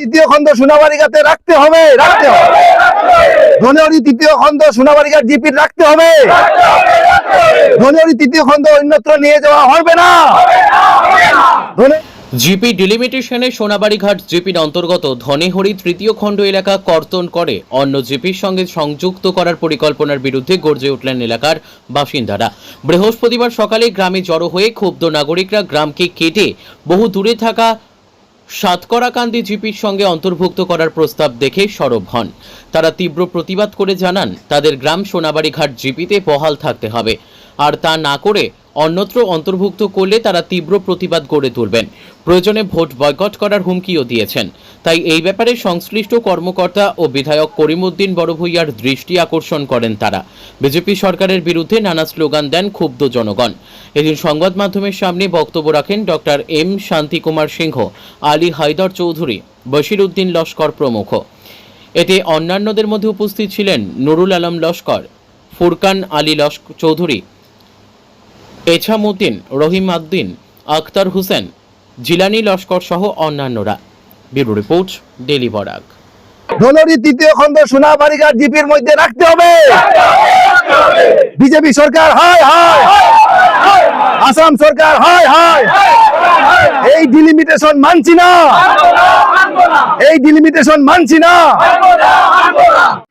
তৃতীয় খণ্ড সোনাবাড়িঘাটে রাখতে হবে রাখতে হবে। ধনেওরি তৃতীয় খণ্ড সোনাবাড়িঘাট জিপির রাখতে হবে। ধনেওরি তৃতীয় খণ্ড অন্যত্র নিয়ে যাওয়া হবে না। জিপি ডিলিমিটেশনে সোনাবাড়িঘাট জিপির অন্তর্গত ধনেহরি তৃতীয় খণ্ড এলাকা কর্তন করে অন্য জিপির সঙ্গে সংযুক্ত করার পরিকল্পনার বিরুদ্ধে গর্জে উঠলেন এলাকার বাসিন্দারা। বৃহস্পতিবার সকালে গ্রামে জড়ো হয়ে ক্ষুব্ধ নাগরিকরা গ্রামকে কেটে বহু দূরে থাকা সাতকরাকান্দি জিপির সঙ্গে অন্তর্ভুক্ত করার প্রস্তাব দেখে সরব হন। তারা তীব্র প্রতিবাদ করে জানান, তাদের গ্রাম সোনাবাড়িঘাট জিপিতে বহাল থাকতে হবে। আর তা না করে অন্যত্র অন্তর্ভুক্ত করলে তারা তীব্র প্রতিবাদ গড়ে তুলবেন। প্রয়োজনে ভোট বয়কট করার হুমকিও দিয়েছেন। তাই এই ব্যাপারে সংশ্লিষ্ট কর্মকর্তা ও বিধায়ক করিমউদ্দিন বড়ভূইয়ার দৃষ্টি আকর্ষণ করেন তারা। বিজেপি সরকারের বিরুদ্ধে নানা স্লোগান দেন ক্ষুব্ধ জনগণ। এদিন সংবাদ মাধ্যমের সামনে বক্তব্য রাখেন ডক্টর এম শান্তিকুমার সিংহ, আলী হায়দর চৌধুরী বশির উদ্দিন লস্কর প্রমুখ। এতে অন্যান্যদের মধ্যে উপস্থিত ছিলেন নুরুল আলম লস্কর, ফুরকান আলী লস্ক চৌধুরী এছামুদ্দিন, রহিম উদ্দিন আখতার হোসেন, জিলানি লস্কর সহ অন্যান্যরা। Bureau report daily Barak. ধনেওরি তৃতীয় খণ্ড সোনাবাড়িঘাট জিপির মধ্যে রাখতে হবে। বিজেপি সরকার, হয় হয়। আসাম সরকার, হয় হয়। এই ডিলিমিটেশন মানছি না। এই ডিলিমিটেশন মানছি না।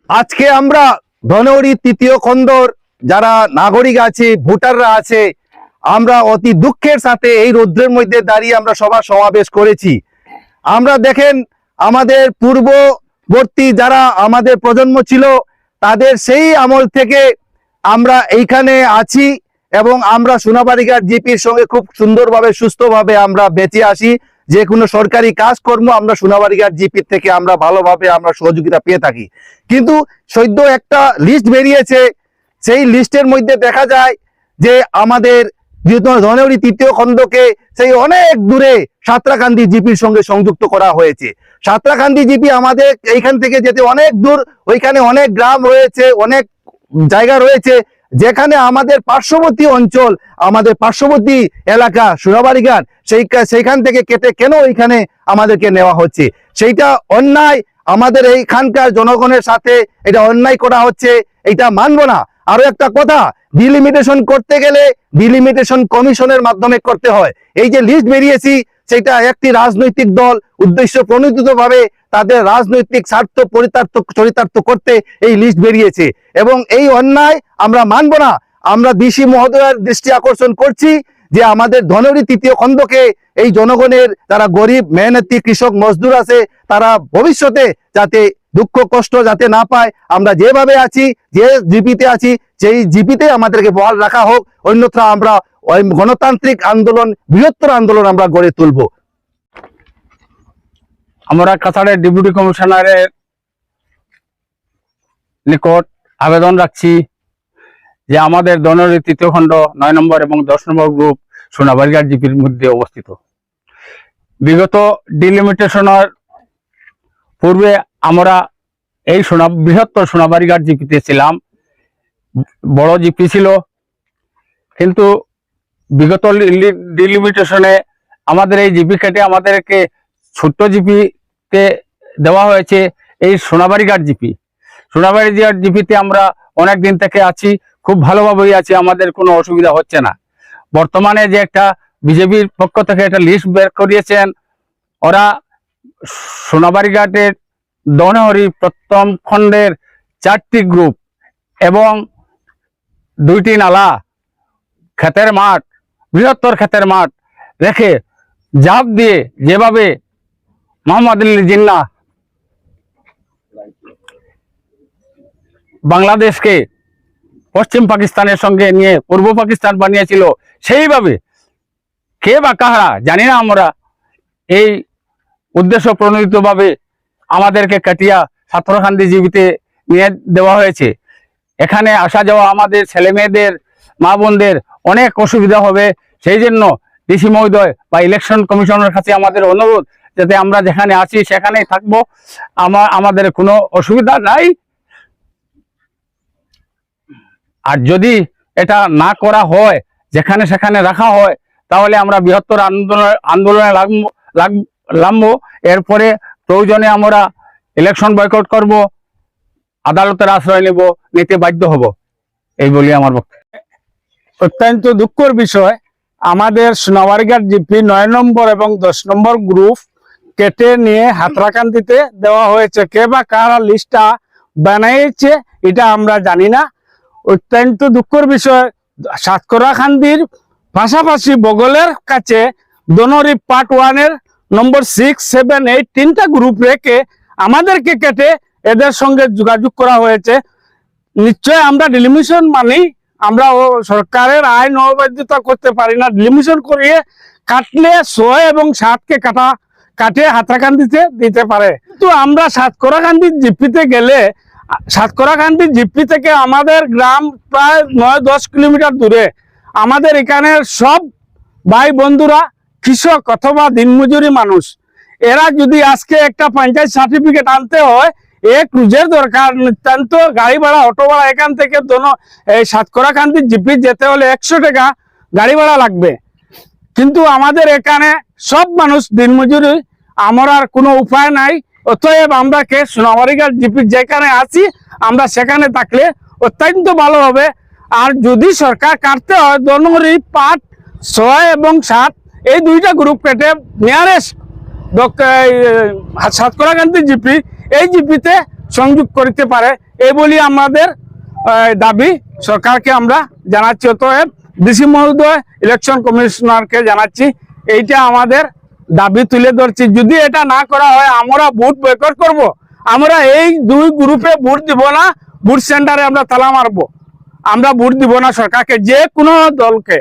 আজকে আমরা ধনৌরি তৃতীয় খন্দর যারা নাগরিক আছে, ভোটাররা আছে, আমরা অতি দুঃখের সাথে এই রৌদ্রের মধ্যে দাঁড়িয়ে আমরা সভা সমাবেশ করেছি। আমরা দেখেন, আমাদের পূর্ববর্তী যারা আমাদের প্রজন্ম ছিল, তাদের সেই আমল থেকে আমরা এইখানে আছি এবং আমরা সোনাবাড়িঘাট জিপির সঙ্গে খুব সুন্দরভাবে, সুস্থভাবে আমরা বেঁচে আসি। যে কোনো সরকারি কাজকর্ম আমরা সোনাবাড়িঘাট জিপির থেকে আমরা ভালোভাবে আমরা সহযোগিতা পেয়ে থাকি। কিন্তু সদ্য একটা লিস্ট বেরিয়েছে সেই লিস্টের মধ্যে দেখা যায় যে আমাদের ধনেওরি তৃতীয় খণ্ডকে সেই অনেক দূরে সাঁতরাকান্দি জিপির সঙ্গে সংযুক্ত করা হয়েছে। সাঁতরাকান্দি জিপি আমাদের এইখান থেকে যেতে অনেক দূর, ওইখানে অনেক গ্রাম রয়েছে, অনেক জায়গা রয়েছে, যেখানে আমাদের পার্শ্ববর্তী অঞ্চল, আমাদের পার্শ্ববর্তী এলাকা সুরাবাড়িঘাট সেই সেইখান থেকে কেটে কেন ওইখানে আমাদেরকে নেওয়া হচ্ছে? সেইটা অন্যায় আমাদের এইখানকার জনগণের সাথে এটা অন্যায় করা হচ্ছে। এটা মানবো না। আরও একটা কথা ডিলিমিটেশন করতে গেলে ডিলিমিটেশন কমিশনের মাধ্যমে করতে হয়। এই যে লিস্ট বেরিয়েছি, সেটা একটি রাজনৈতিক দল উদ্দেশ্য প্রণোদিত ভাবে তাদের রাজনৈতিক স্বার্থ পরিতার্থ, চরিতার্থ করতে এই লিস্ট বেরিয়েছে। এবং এই অন্যায় আমরা মানব না। আমরা ডিসি মহোদয়ের দৃষ্টি আকর্ষণ করছি যে আমাদের ধনরি তৃতীয় খণ্ডকে এই জনগণের, যারা গরিব, মেহনতি কৃষক, মজদুর আছে, তারা ভবিষ্যতে যাতে দুঃখ, কষ্ট যাতে না পায়, আমরা যেভাবে আছি, যে জিপিতে আছি, সেই জিপিতে আমাদেরকে বহাল রাখা হোক। অন্যথা আমরা গণতান্ত্রিক আন্দোলন, বৃহত্তর আন্দোলন আমরা গড়ে তুলবো। আমরা কাছাড়ের ডেপুটি কমিশনারের নিকট আবেদন রাখছি যে আমাদের দনের তৃতীয় খণ্ড নয় নম্বর এবং দশ নম্বর গ্রুপ সোনাবাড়িঘাট জিপির মধ্যে অবস্থিত। বিগত ডিলিমিটেশনের পূর্বে আমরা এই সোনা, বৃহত্তর সোনাবাড়িঘাট জিপিতে ছিলাম। বড় জিপি ছিল। কিন্তু বিগত ডিলিমিটেশনে আমাদের এই জিপি কেটে আমাদেরকে ছোট্ট জিপিতে দেওয়া হয়েছে এই সোনাবাড়িঘাট জিপি। সোনাবাড়িঘাট জিপিতে আমরা অনেক দিন থেকে আছি, খুব ভালোভাবেই আছি, আমাদের কোনো অসুবিধা হচ্ছে না। বর্তমানে যে একটা বিজেপির পক্ষ থেকে একটা লিস্ট বের করিয়েছেন, ওরা সোনাবাড়িঘাটের দনহরি প্রথম খণ্ডের চারটি গ্রুপ এবং দুইটি নালা, ক্ষেতের মাঠ, বৃহত্তর ক্ষেতের মাঠ রেখে জাপ দিয়ে যেভাবে মোহাম্মদ জিন্না বাংলাদেশকে পশ্চিম পাকিস্তানের সঙ্গে নিয়ে পূর্ব পাকিস্তান বানিয়েছিল, সেইভাবে কে বা কাহারা জানি না আমরা এই উদ্দেশ্য প্রণোদিতভাবে আমাদেরকে কাটিয়া ছাত্রখান্দি জীবিতে নিয়ে দেওয়া হয়েছে। এখানে আসা যাওয়া আমাদের ছেলে মেয়েদের, মা বোনদের অনেক অসুবিধা হবে। সেই জন্য ডিসি মহোদয় বা ইলেকশন কমিশনের কাছে আমাদের অনুরোধ যাতে আমরা যেখানে আছি সেখানেই থাকব। আমার আমাদের কোনো অসুবিধা নাই। আর যদি এটা না করা হয়, যেখানে সেখানে রাখা হয়, তাহলে আমরা বৃহত্তর আন্দোলন আন্দোলনে লাগবো লাগ- নামবো এরপরে প্রয়োজনে আমরা ইলেকশন বয়কট করব, আদালতের আশ্রয় নেব, নিতে বাধ্য হব। এই বলি আমার বক্তব্য। অত্যন্ত দুঃখের বিষয়, আমাদের সোনাবাড়িঘাট জিপি নয় নম্বর এবং দশ নম্বর গ্রুপ কেটে নিয়ে হাতরাকান্দিতে দেওয়া হয়েছে। কে বা কারা লিস্টটা বানিয়েছে, এটা আমরা জানি না। অত্যন্ত দুঃখের বিষয় সাতকরা খান্দির পাশাপাশি বগলের কাছে দনরি পার্ট ওয়ানের নম্বর সিক্স সেভেন এইট তিনটা গ্রুপ রেখে আমাদেরকে কেটে এদের সঙ্গে যোগাযোগ করা হয়েছে। নিশ্চয় আমরা ডিলিমিশন মানি, আমরা সরকারের আইন অবাধ্যতা করতে পারি না। ডিলিমিশন করিয়ে কাটলে ছয় এবং সাতকে কাটা কাটে হাতরাকান্দিতে দিতে পারে। কিন্তু আমরা সাতকরাকান্দি জিপিতে গেলে সাতকরাকান্দি জিপি থেকে আমাদের গ্রাম প্রায় নয় দশ কিলোমিটার দূরে, আমাদের এখানে সব ভাই বন্ধুরা কৃষক অথবা দিনমজুরি মানুষ, এরা যদি আজকে একটা পঞ্চায়েত সার্টিফিকেট আনতে হয় এক ক্রুজের দরকার। নিতান্ত গাড়ি ভাড়া, অটো ভাড়া, এখান থেকে দোনো এই সাতকরা কান্তি জিপি যেতে হলে একশো টাকা গাড়ি ভাড়া লাগবে। কিন্তু আমাদের এখানে সব মানুষ দিনমজুরি, আমার আর কোনো উপায় নাই। অতএব আমরা কে? সোনামারিঘাট জিপি যেখানে আছি, আমরা সেখানে থাকলে অত্যন্ত ভালো হবে। আর যদি সরকার কাটতে হয় দনরি পাট, ছয় এবং সাত এই দুইটা গ্রুপ কেটে নিয়ারেস্ট কান্তি জিপি এই জিপিতে সংযোগ করতে পারে। এই বলি আমাদের দাবি। সরকারকে আমরা জানাচ্ছি, অতএব ডিসি মহোদয় ইলেকশন কমিশনারকে জানাচ্ছি, এইটা আমাদের দাবি তুলে ধরছি। যদি এটা না করা হয়, আমরা ভোট বয়কট করব। আমরা এই দুই গ্রুপে ভোট দিব না, ভোট সেন্টারে আমরা তালা মারবো। আমরা ভোট দিব না সরকারকে, যে কোনো দলকে।